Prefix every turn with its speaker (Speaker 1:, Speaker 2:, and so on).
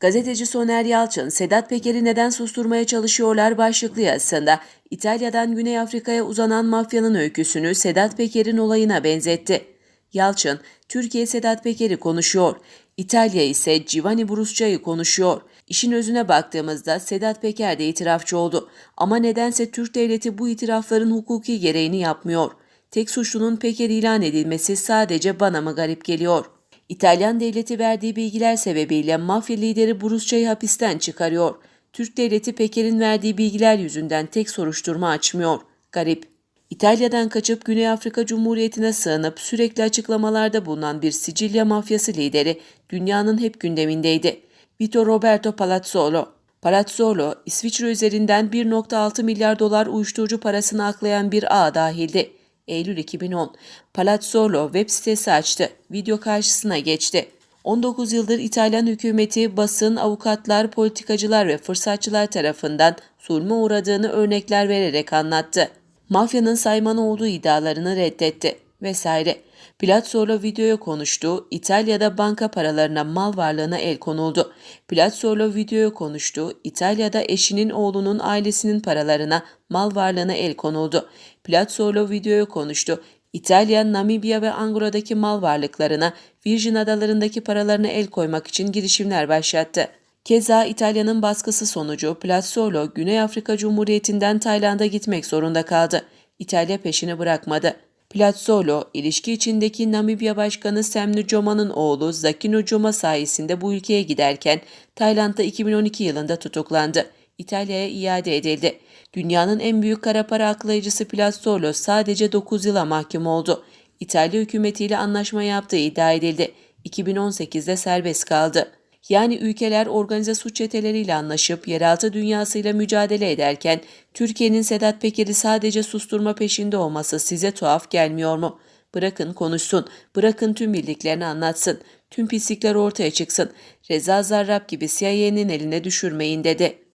Speaker 1: Gazeteci Soner Yalçın, Sedat Peker'i neden susturmaya çalışıyorlar başlıklı yazısında İtalya'dan Güney Afrika'ya uzanan mafyanın öyküsünü Sedat Peker'in olayına benzetti. Yalçın, Türkiye Sedat Peker'i konuşuyor. İtalya ise Giovanni Brusca'yı konuşuyor. İşin özüne baktığımızda Sedat Peker de itirafçı oldu. Ama nedense Türk devleti bu itirafların hukuki gereğini yapmıyor. Tek suçlunun Peker ilan edilmesi sadece bana mı garip geliyor?'' İtalyan devleti verdiği bilgiler sebebiyle mafya lideri Brusca'yı hapisten çıkarıyor. Türk devleti Peker'in verdiği bilgiler yüzünden tek soruşturma açmıyor. Garip. İtalya'dan kaçıp Güney Afrika Cumhuriyeti'ne sığınıp sürekli açıklamalarda bulunan bir Sicilya mafyası lideri dünyanın hep gündemindeydi. Vito Roberto Palazzolo. Palazzolo, İsviçre üzerinden 1.6 milyar dolar uyuşturucu parasını aklayan bir ağ dahildi. Eylül 2010. Palazzolo web sitesi açtı. Video karşısına geçti. 19 yıldır İtalyan hükümeti, basın, avukatlar, politikacılar ve fırsatçılar tarafından zulme uğradığını örnekler vererek anlattı. Mafyanın sayman olduğu iddialarını reddetti vesaire. Pilazzolo videoya konuştu, İtalya'da banka paralarına mal varlığına el konuldu. Pilazzolo videoya konuştu, İtalya'da eşinin oğlunun ailesinin paralarına mal varlığına el konuldu. Pilazzolo videoya konuştu, İtalya, Namibya ve Angola'daki mal varlıklarına, Virgin Adalarındaki paralarına el koymak için girişimler başlattı. Keza İtalya'nın baskısı sonucu Pilazzolo, Güney Afrika Cumhuriyeti'nden Tayland'a gitmek zorunda kaldı. İtalya peşini bırakmadı. Pilazzolo, ilişki içindeki Namibya Başkanı Sam Nujoma'nın oğlu Zaki Nujoma sayesinde bu ülkeye giderken Tayland'da 2012 yılında tutuklandı. İtalya'ya iade edildi. Dünyanın en büyük kara para aklayıcısı Pilazzolo sadece 9 yıla mahkum oldu. İtalya hükümetiyle anlaşma yaptığı iddia edildi. 2018'de serbest kaldı. Yani ülkeler organize suç çeteleriyle anlaşıp yeraltı dünyasıyla mücadele ederken Türkiye'nin Sedat Peker'i sadece susturma peşinde olması size tuhaf gelmiyor mu? Bırakın konuşsun, bırakın tüm bildiklerini anlatsın, tüm pislikler ortaya çıksın. Reza Zarrab gibi CIA'nin eline düşürmeyin dedi.